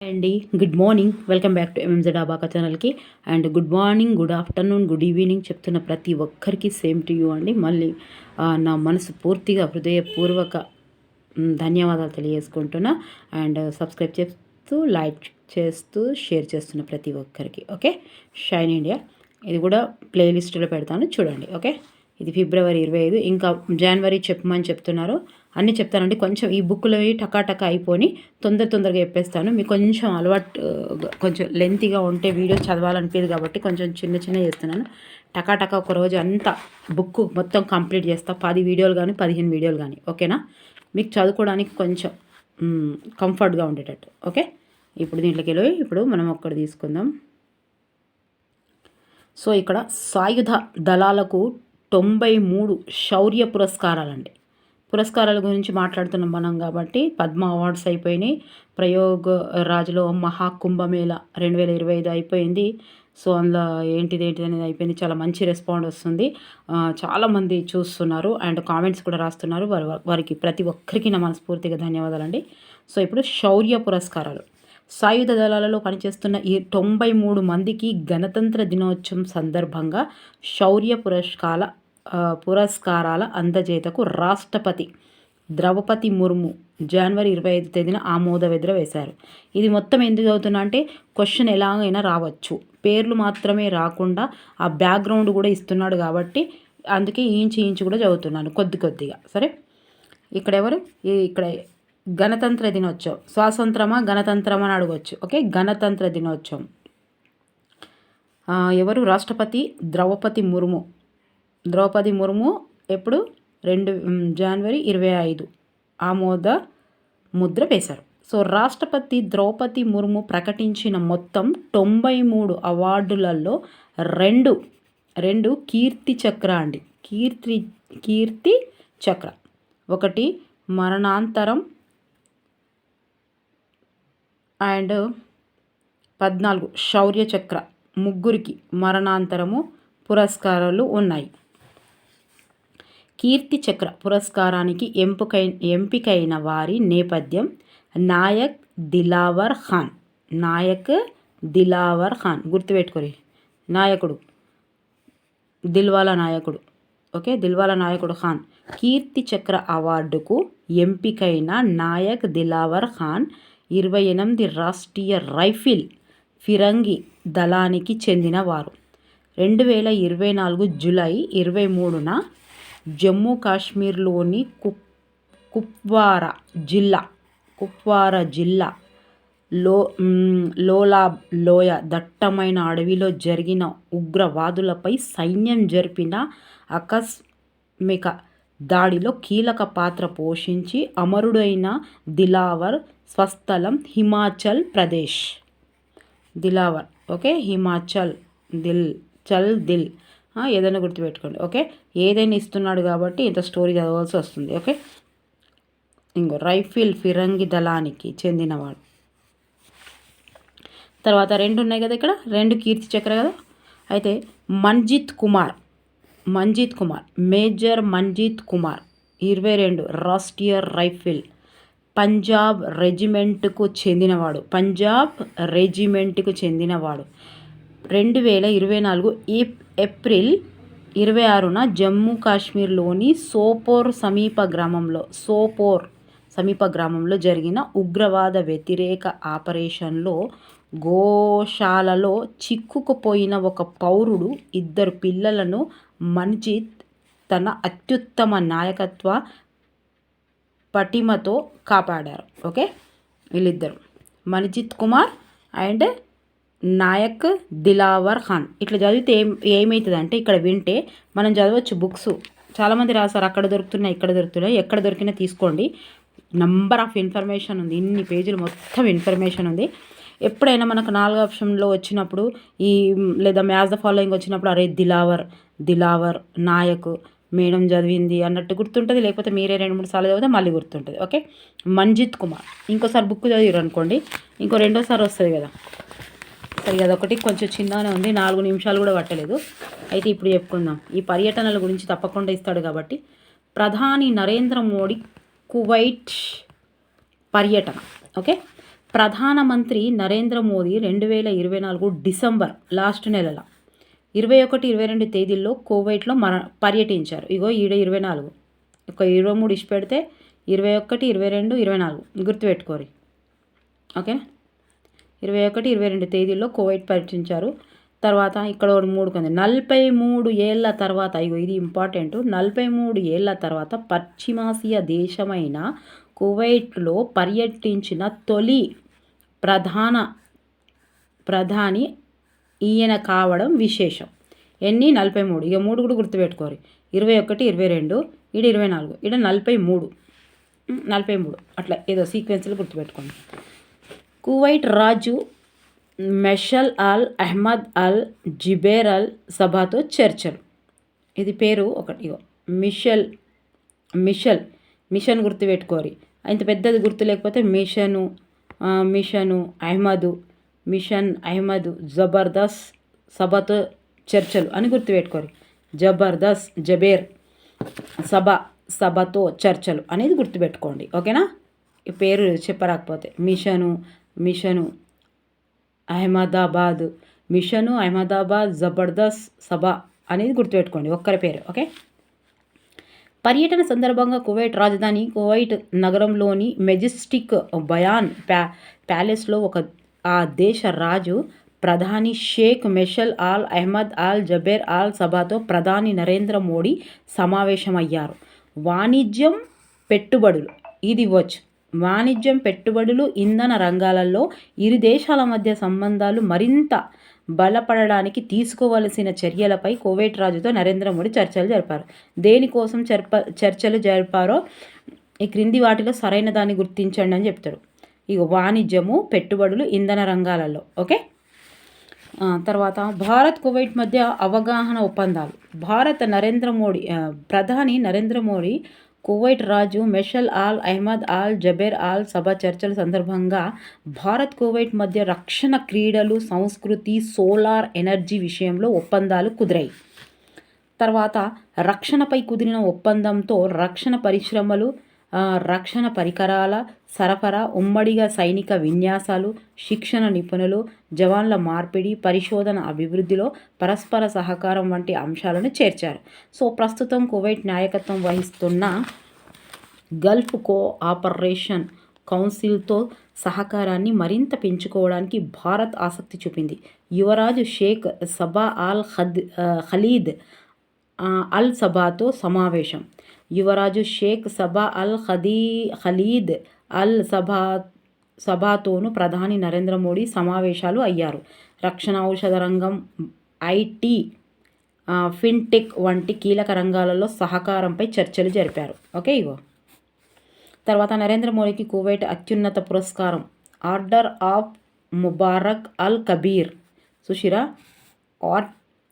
అండి. Good morning. Welcome back to MMZ డాబాకా ఛానల్కి. And good morning good afternoon good evening చెప్తున్న ప్రతి ఒక్కరికి సేమ్ టు యూ అండి. మళ్ళీ నా మనసు పూర్తిగా హృదయపూర్వక ధన్యవాదాలు తెలియజేసుకుంటున్నా. అండ్ సబ్స్క్రైబ్ చేస్తూ లైక్ చేస్తూ షేర్ చేస్తున్న ప్రతి ఒక్కరికి ఓకే? Shine India. ఇది కూడా ప్లేలిస్ట్లో పెడతాను. చూడండి ఓకే? ఇది ఫిబ్రవరి ఇరవై ఐదు. ఇంకా జనవరి చెప్పమని చెప్తున్నారు. అన్నీ చెప్తానండి. కొంచెం ఈ బుక్లో టకాటక అయిపోయి తొందర తొందరగా చెప్పేస్తాను. మీకు కొంచెం అలవాటు కొంచెం లెంతీగా ఉంటే వీడియో చదవాలనిపించదు కాబట్టి కొంచెం చిన్న చిన్న చేస్తున్నాను. టకాటక ఒక రోజు అంతా బుక్ మొత్తం కంప్లీట్ చేస్తా. పది వీడియోలు కానీ పదిహేను వీడియోలు కానీ ఓకేనా? మీకు చదువుకోవడానికి కొంచెం కంఫర్ట్గా ఉండేటట్టు ఓకే? ఇప్పుడు దీంట్లోకి వెళ్ళి ఇప్పుడు మనం ఒక్కటి తీసుకుందాం. సో ఇక్కడ సాయుధ దళాలకు తొంభై మూడు శౌర్య పురస్కారాలండి. పురస్కారాల గురించి మాట్లాడుతున్నాం మనం కాబట్టి. పద్మ అవార్డ్స్ అయిపోయినాయి. ప్రయోగ రాజులో మహాకుంభమేళ రెండు వేల ఇరవై ఐదు అయిపోయింది. సో అందులో ఏంటిది ఏంటిది అనేది అయిపోయింది. చాలా మంచి రెస్పాండ్ వస్తుంది. చాలామంది చూస్తున్నారు అండ్ కామెంట్స్ కూడా రాస్తున్నారు. వారి వారికి ప్రతి ఒక్కరికి నా మనస్ఫూర్తిగా ధన్యవాదాలండి. సో ఇప్పుడు శౌర్య పురస్కారాలు. సాయుధ దళాలలో పనిచేస్తున్న ఈ తొంభై మూడు మందికి గణతంత్ర దినోత్సవం సందర్భంగా శౌర్య పురస్కార పురస్కారాల అందజేతకు రాష్ట్రపతి ద్రౌపది ముర్ము జనవరి ఇరవై ఐదు తేదీన ఆమోద వెద్ర వేశారు. ఇది మొత్తం ఎందుకు చదువుతున్నా అంటే క్వశ్చన్ ఎలాగైనా రావచ్చు. పేర్లు మాత్రమే రాకుండా ఆ బ్యాక్గ్రౌండ్ కూడా ఇస్తున్నాడు కాబట్టి అందుకే ఈంచి ఈంచి కూడా చదువుతున్నాను కొద్ది కొద్దిగా. సరే? ఇక్కడ ఎవరు? ఇక్కడ గణతంత్ర దినోత్సవం. స్వాతంత్రమా గణతంత్రమా అని అడగవచ్చు ఓకే? గణతంత్ర దినోత్సవం. ఎవరు? రాష్ట్రపతి ద్రౌపది ముర్ము. ద్రౌపది ముర్ము ఎప్పుడు? రెండు జనవరి ఇరవై ఐదు. ఆమోద ముద్ర వేశారు. సో రాష్ట్రపతి ద్రౌపది ముర్ము ప్రకటించిన మొత్తం తొంభై మూడు అవార్డులలో రెండు రెండు కీర్తి చక్ర అండి. కీర్తి కీర్తి చక్ర. ఒకటి మరణాంతరం అండ్ పద్నాలుగు శౌర్య చక్ర. ముగ్గురికి మరణాంతరము పురస్కారాలు ఉన్నాయి. కీర్తి చక్ర పురస్కారానికి ఎంపికై ఎంపికైన వారి నేపథ్యం నాయక్ దిలావర్ ఖాన్. నాయక్ దిలావర్ ఖాన్. గుర్తుపెట్టుకోరి. నాయకుడు. దిల్వాలా నాయకుడు. ఓకే? దిల్వాలా నాయకుడు ఖాన్. కీర్తి చక్ర అవార్డుకు ఎంపికైన నాయక్ దిలావర్ ఖాన్ ఇరవై ఎనిమిది రాష్ట్రీయ రైఫిల్ ఫిరంగి దళానికి చెందినవారు రెండు వేల ఇరవై నాలుగు జులై ఇరవై మూడున జమ్మూ కాశ్మీర్లోని కుప్ కుప్వారా జిల్లా కుప్వారా జిల్లా లో లోలాబ్ లోయ దట్టమైన అడవిలో జరిగిన ఉగ్రవాదులపై సైన్యం జరిపిన ఆకస్మిక దాడిలో కీలక పాత్ర పోషించి అమరుడైన దిలావర్ స్వస్థలం హిమాచల్ ప్రదేశ్. దిలావర్ ఓకే? హిమాచల్ దిల్ చల్ దిల్. ఏదైనా గుర్తుపెట్టుకోండి ఓకే? ఏదైనా ఇస్తున్నాడు కాబట్టి ఇంత స్టోరీ చదవాల్సి వస్తుంది ఓకే? ఇంకో రైఫిల్ ఫిరంగి దళానికి చెందినవాడు. తర్వాత రెండు ఉన్నాయి కదా ఇక్కడ? రెండు కీర్తి చక్ర కదా? అయితే మంజిత్ కుమార్ మంజిత్ కుమార్ మేజర్ మంజిత్ కుమార్ ఇరవై రెండు రాష్ట్రీయ రైఫిల్ పంజాబ్ రెజిమెంట్కు చెందినవాడు పంజాబ్ రెజిమెంట్కు చెందినవాడు. రెండు వేల ఇరవై నాలుగు ఏప్రిల్ ఇరవై ఆరున జమ్మూ కాశ్మీర్లోని సోపోర్ సమీప గ్రామంలో సోపోర్ సమీప గ్రామంలో జరిగిన ఉగ్రవాద వ్యతిరేక ఆపరేషన్లో గోశాలలో చిక్కుకుపోయిన ఒక పౌరుడు ఇద్దరు పిల్లలను మన్జిత్ తన అత్యుత్తమ నాయకత్వ పటిమతో కాపాడారు. ఓకే? వీళ్ళిద్దరు. మన్జిత్ కుమార్ అండ్ నాయక్ దిలావర్ ఖాన్. ఇట్లా చదివితే ఏం ఏమవుతుందంటే ఇక్కడ వింటే మనం చదవచ్చు బుక్స్. చాలామంది రాశారు అక్కడ దొరుకుతున్నాయి ఇక్కడ దొరుకుతున్నాయి ఎక్కడ దొరికినా తీసుకోండి. నంబర్ ఆఫ్ ఇన్ఫర్మేషన్ ఉంది ఇన్ని పేజీలు మొత్తం ఇన్ఫర్మేషన్ ఉంది. ఎప్పుడైనా మనకు నాలుగు ఆప్షన్లో వచ్చినప్పుడు ఈ లేదా మ్యాచ్ ద ఫాలోయింగ్ వచ్చినప్పుడు అరే దిలావర్ దిలావర్ నాయక్ మేడం చదివింది అన్నట్టు గుర్తుంటుంది లేకపోతే మీరే రెండు మూడు సార్లు చదివితే మళ్ళీ గుర్తుంటుంది ఓకే? మంజిత్ కుమార్. ఇంకోసారి బుక్ చదివారు అనుకోండి ఇంకో రెండోసారి వస్తుంది కదా. సరే అదొకటి కొంచెం చిన్నగానే ఉంది. నాలుగు నిమిషాలు కూడా పట్టలేదు. అయితే ఇప్పుడు చెప్పుకుందాం. ఈ పర్యటనల గురించి తప్పకుండా ఇస్తాడు కాబట్టి. ప్రధాని నరేంద్ర మోడీ కువైట్ పర్యటన. ఓకే? ప్రధానమంత్రి నరేంద్ర మోదీ రెండు వేల ఇరవై నాలుగు డిసెంబర్ లాస్ట్ నెలల ఇరవై ఒకటి ఇరవై రెండు తేదీల్లో కువైట్లో మన పర్యటించారు. ఇగో ఈడ ఇరవై నాలుగు. ఒక ఇరవై మూడు ఇచ్చి పెడితే ఇరవై ఒకటి ఇరవై రెండు ఇరవై నాలుగు. గుర్తుపెట్టుకోరి. ఓకే? ఇరవై ఒకటి ఇరవై రెండు తేదీల్లో కోవైట్ పర్యటించారు తర్వాత ఇక్కడ ఒకటి మూడు కొంది. నలభై మూడు ఏళ్ళ తర్వాత ఇగో ఇది ఇంపార్టెంట్. నలభై మూడు ఏళ్ళ తర్వాత పశ్చిమాసియా దేశమైన కువైట్లో పర్యటించిన తొలి ప్రధాన ప్రధాని ఈయన కావడం విశేషం. ఎన్ని? నలభై మూడు. ఇక మూడు కూడా గుర్తుపెట్టుకోరు. ఇరవై ఒకటి ఇరవై రెండు ఇడ ఇరవై నాలుగు ఇడ నలభై మూడు. నలభై మూడు. అట్లా ఏదో సీక్వెన్స్లో గుర్తుపెట్టుకోండి. కువైట్ రాజు మెషల్ అల్ అహ్మద్ అల్ జిబేర్ అల్ సభాతో చర్చలు ఇది పేరు ఒకటి. ఇగో మిషల్ మిషల్ మిషన్ గుర్తుపెట్టుకోరి. ఇంత పెద్దది గుర్తు లేకపోతే mission mission Ahmad mission Ahmad Jabardasth సభతో చర్చలు అని గుర్తుపెట్టుకోరి. జబర్దస్త్ జబేర్ సభ సభతో చర్చలు అనేది గుర్తుపెట్టుకోండి. ఓకేనా? ఈ పేరు చెప్పరాకపోతే. Machine machine. Ahmedabad. Machine Ahmedabad జబర్దస్త్ సభ అనేది గుర్తుపెట్టుకోండి. ఒక్కరి పేరు ఓకే? పర్యటన సందర్భంగా కువైట్ రాజధాని కువైట్ నగరంలోని మెజెస్టిక్ బయాన్ ప్యా ప్యాలెస్లో ఒక ఆ దేశ రాజు ప్రధాని Sheikh Meshal Al Ahmad Al Jaber Al సభాతో ప్రధాని నరేంద్ర మోడీ సమావేశమయ్యారు. వాణిజ్యం పెట్టుబడులు. ఇది వచ్చు. వాణిజ్యం పెట్టుబడులు ఇంధన రంగాలలో ఇరు దేశాల మధ్య సంబంధాలు మరింత బలపడడానికి తీసుకోవలసిన చర్యలపై కోవేట్ రాజుతో నరేంద్ర మోడీ చర్చలు జరిపారు. దేనికోసం చర్ప చర్చలు జరిపారో ఈ క్రింది వాటిలో సరైన దాన్ని గుర్తించండి అని చెప్తారు ఇక వాణిజ్యము పెట్టుబడులు ఇంధన రంగాలలో. ఓకే? తర్వాత భారత్ కువైట్ మధ్య అవగాహన ఒప్పందాలు. భారత నరేంద్ర మోడీ ప్రధాని నరేంద్ర మోడీ కువైట్ రాజు Meshal Al Ahmad Al Jaber Al Sabah చర్చల సందర్భంగా భారత్ కువైట్ మధ్య రక్షణ క్రీడలు సంస్కృతి సోలార్ ఎనర్జీ విషయంలో ఒప్పందాలు కుదిరాయి. తర్వాత రక్షణపై కుదిరిన ఒప్పందంతో రక్షణ పరిశ్రమలు రక్షణ పరికరాల సరఫరా ఉమ్మడిగా సైనిక విన్యాసాలు శిక్షణ నిపుణులు జవాన్ల మార్పిడి పరిశోధన అభివృద్ధిలో పరస్పర సహకారం వంటి అంశాలను చేర్చారు. సో ప్రస్తుతం కువైట్ నాయకత్వం వహిస్తున్న గల్ఫ్ కోఆపరేషన్ కౌన్సిల్తో సహకారాన్ని మరింత పెంచుకోవడానికి భారత్ ఆసక్తి చూపింది. యువరాజు షేక్ సబా అల్ ఖద్ హలీద్ ఖలీద్ అల్ సబాతో సమావేశం. యువరాజు షేక్ సబా అల్ ఖదీ ఖలీద్ అల్ సభా సభాతోనూ ప్రధాని నరేంద్ర మోడీ సమావేశాలు అయ్యారు. రక్షణ ఔషధ రంగం ఐటీ ఫిన్టెక్ వంటి కీలక రంగాలలో సహకారంపై చర్చలు జరిపారు. ఓకే ఇగో. తర్వాత నరేంద్ర మోడీకి కువైట్ అత్యున్నత పురస్కారం. Order of Mubarak Al Kabeer. సుషిరా ఆర్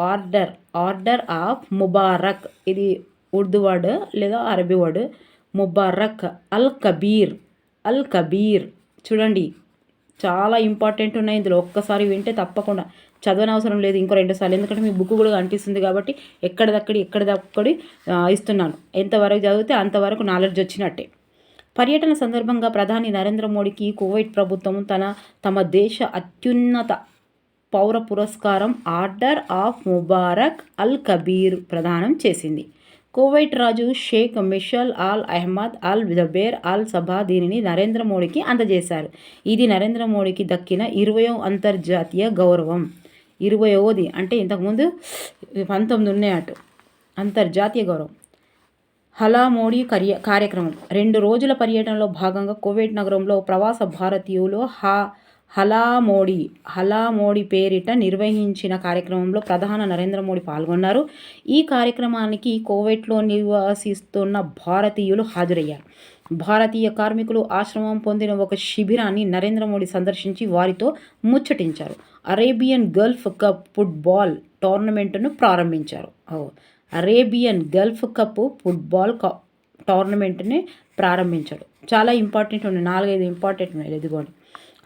ఆర్డర్ ఆర్డర్ ఆఫ్ ముబారక్. ఇది ఉర్దూ వర్డ్ లేదా అరబీ word. Mubarak Al Kabeer Al Kabeer. చూడండి చాలా ఇంపార్టెంట్ ఉన్నాయి. ఇందులో ఒక్కసారి వింటే తప్పకుండా చదవని అవసరం లేదు. ఇంకో రెండు సార్లు. ఎందుకంటే మీ బుక్ కూడా కనిపిస్తుంది కాబట్టి ఎక్కడిదక్కడి ఎక్కడిదక్కడి ఇస్తున్నాను. ఎంతవరకు చదివితే అంతవరకు నాలెడ్జ్ వచ్చినట్టే. పర్యటన సందర్భంగా ప్రధాని నరేంద్ర మోడీకి కువైట్ ప్రభుత్వం తన తమ దేశ అత్యున్నత పౌర పురస్కారం order of Mubarak Al Kabeer ప్రదానం చేసింది. కువైట్ రాజు Sheikh Mishal Al Ahmad Al Jaber Al Sabah దీనిని నరేంద్ర మోడీకి అందజేశారు. ఇది నరేంద్ర మోడీకి దక్కిన ఇరవయో అంతర్జాతీయ గౌరవం. ఇరవయోది అంటే ఇంతకుముందు పంతొమ్మిది ఉన్నాయి అటు అంతర్జాతీయ గౌరవం. హలా మోడీ కార్య కార్యక్రమం. రెండు రోజుల పర్యటనలో భాగంగా కువైట్ నగరంలో ప్రవాస భారతీయులు హా హలా మోడీ హలా మోడీ పేరిట నిర్వహించిన కార్యక్రమంలో ప్రధాన నరేంద్ర మోడీ పాల్గొన్నారు. ఈ కార్యక్రమానికి కోవిడ్లో నివసిస్తున్న భారతీయులు హాజరయ్యారు. భారతీయ కార్మికులు ఆశ్రమం పొందిన ఒక శిబిరాన్ని నరేంద్ర మోడీ సందర్శించి వారితో ముచ్చటించారు. అరేబియన్ గల్ఫ్ కప్ ఫుట్బాల్ టోర్నమెంట్ను ప్రారంభించారు. అరేబియన్ గల్ఫ్ కప్ ఫుట్బాల్ టోర్నమెంట్ని ప్రారంభించాడు చాలా ఇంపార్టెంట్ ఉన్నాయి. నాలుగైదు ఇంపార్టెంట్ ఉన్నాయి. ఇదిగోండి.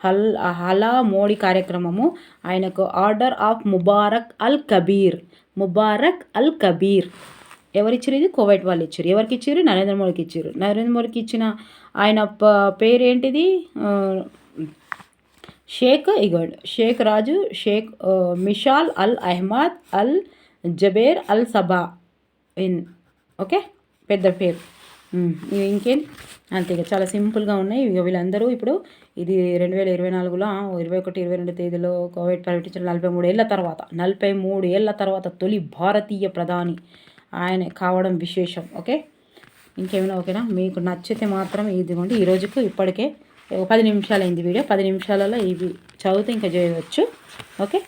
హల్ హలా మోడీ కార్యక్రమము ఆయనకు order of Mubarak Al Kabeer. Mubarak Al Kabeer. ఎవరిచ్చారు ఇది? కోవైట్ వాళ్ళు ఇచ్చారు ఎవరికి ఇచ్చారు నరేంద్ర మోడీకి ఇచ్చారు నరేంద్ర మోడీకి ఇచ్చిన ఆయన ప పేరు ఏంటిది షేక్ ఇగడ్ Sheikh Raju Sheikh Mishal Al Ahmad Al Jaber Al Sabah in okay? పెద్ద పేరు. ఇంకేం? అంతే ఇక చాలా సింపుల్గా ఉన్నాయి. ఇక వీళ్ళందరూ ఇప్పుడు ఇది రెండు వేల ఇరవై నాలుగులో ఇరవై ఒకటి ఇరవై రెండు తేదీలో కోవిడ్ ప్రకటించిన నలభై మూడు ఏళ్ళ తర్వాత నలభై మూడు ఏళ్ళ తర్వాత తొలి భారతీయ ప్రధాని ఆయన కావడం విశేషం ఓకే? ఇంకేమైనా ఓకేనా? మీకు నచ్చితే మాత్రం ఇదిగోండి ఈ రోజుకు ఇప్పటికే ఒక పది నిమిషాలు అయింది వీడియో పది నిమిషాలలో ఇవి చదివితే ఇంకా చేయవచ్చు ఓకే?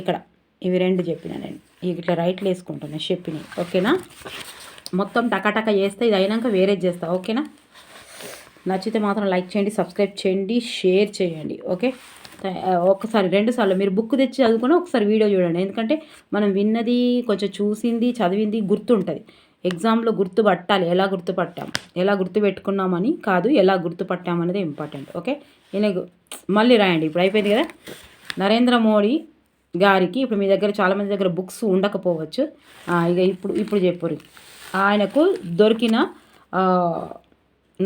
ఇక్కడ ఇవి రెండు చెప్పిన నేను ఇట్లా రైట్లు వేసుకుంటున్నాను చెప్పినాయి ఓకేనా? మొత్తం టకాటక చేస్తే ఇది అయినాక వేరేది చేస్తా ఓకేనా? నచ్చితే మాత్రం లైక్ చేయండి సబ్స్క్రైబ్ చేయండి షేర్ చేయండి ఓకే? ఒకసారి రెండుసార్లు మీరు బుక్ తెచ్చి చదువుకుని ఒకసారి వీడియో చూడండి. ఎందుకంటే మనం విన్నది కొంచెం చూసింది చదివింది గుర్తుంటుంది. ఎగ్జామ్లో గుర్తుపట్టాలి ఎలా గుర్తుపట్టాం? ఎలా గుర్తుపెట్టుకున్నామని కాదు ఎలా గుర్తుపట్టామనేది ఇంపార్టెంట్ ఓకే? ఈయన గు- మళ్ళీ రాయండి ఇప్పుడు అయిపోయింది కదా? నరేంద్ర మోడీ గారికి ఇప్పుడు మీ దగ్గర చాలామంది దగ్గర బుక్స్ ఉండకపోవచ్చు. ఇక ఇప్పుడు ఇప్పుడు చెప్పరు ఆయనకు దొరికిన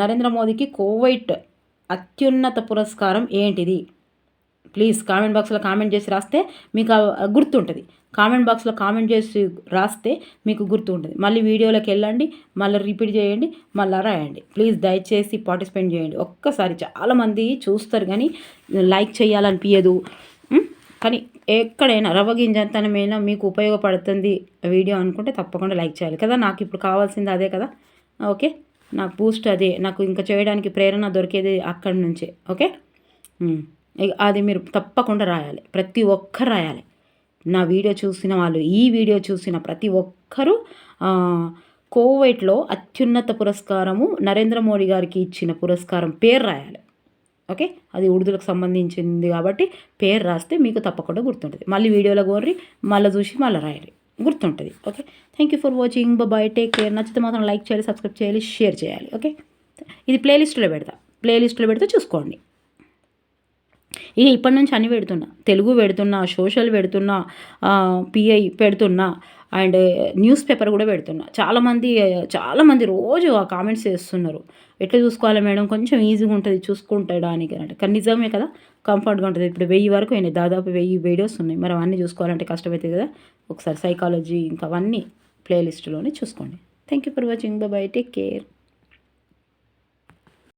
నరేంద్ర మోదీకి కోవైట్ అత్యున్నత పురస్కారం ఏంటిది? ప్లీజ్ కామెంట్ బాక్స్లో కామెంట్ చేసి రాస్తే మీకు గుర్తుంటుంది. కామెంట్ బాక్స్లో కామెంట్ చేసి రాస్తే మీకు గుర్తుంటుంది. మళ్ళీ వీడియోలోకి వెళ్ళండి మళ్ళీ రిపీట్ చేయండి మళ్ళీ రాయండి. ప్లీజ్ దయచేసి పార్టిసిపేట్ చేయండి. ఒక్కసారి చాలామంది చూస్తారు కానీ లైక్ చేయాలనిపించదు కానీ ఎక్కడైనా రవ్వ గింజంతనమైనా మీకు ఉపయోగపడుతుంది వీడియో అనుకుంటే తప్పకుండా లైక్ చేయాలి కదా. నాకు ఇప్పుడు కావాల్సింది అదే కదా. ఓకే? నాకు బూస్ట్ అదే నాకు ఇంకా చేయడానికి ప్రేరణ దొరికేది అక్కడి నుంచే ఓకే? ఇక అది మీరు తప్పకుండా రాయాలి ప్రతి ఒక్కరు రాయాలి. నా వీడియో చూసిన వాళ్ళు ఈ వీడియో చూసిన ప్రతి ఒక్కరూ కోవైట్లో అత్యున్నత పురస్కారము నరేంద్ర మోడీ గారికి ఇచ్చిన పురస్కారం పేరు రాయాలి ఓకే? అది ఉర్దూలకు సంబంధించింది కాబట్టి పేరు రాస్తే మీకు తప్పకుండా గుర్తుంటుంది. మళ్ళీ వీడియోలో కోరి మళ్ళీ చూసి మళ్ళీ రాయాలి గుర్తుంటుంది okay thank you for watching bye take care నచ్చితే మాత్రం లైక్ చేయాలి సబ్స్క్రైబ్ చేయాలి షేర్ చేయాలి ఓకే ఇది ప్లేలిస్ట్లో పెడతా. ప్లేలిస్ట్లో పెడితే చూసుకోండి. ఇక ఇప్పటి నుంచి అన్ని పెడుతున్నా. తెలుగు పెడుతున్నా సోషల్ పెడుతున్నా పిఐ పెడుతున్నా అండ్ న్యూస్ పేపర్ కూడా పెడుతున్నా. చాలామంది చాలామంది రోజు ఆ కామెంట్స్ చేస్తున్నారు. ఎట్లా చూసుకోవాలి మేడం? కొంచెం ఈజీగా ఉంటుంది చూసుకుంటడానికి అంటే కానీ నిజమే కదా? కంఫర్ట్గా ఉంటుంది. ఇప్పుడు వెయ్యి వరకు అయినాయి. దాదాపు వెయ్యి వీడియోస్ ఉన్నాయి. మరి అవన్నీ చూసుకోవాలంటే కష్టమవుతుంది కదా? ఒకసారి సైకాలజీ ఇంకా అవన్నీ ప్లేలిస్ట్లోనే చూసుకోండి. Thank you for watching bye take care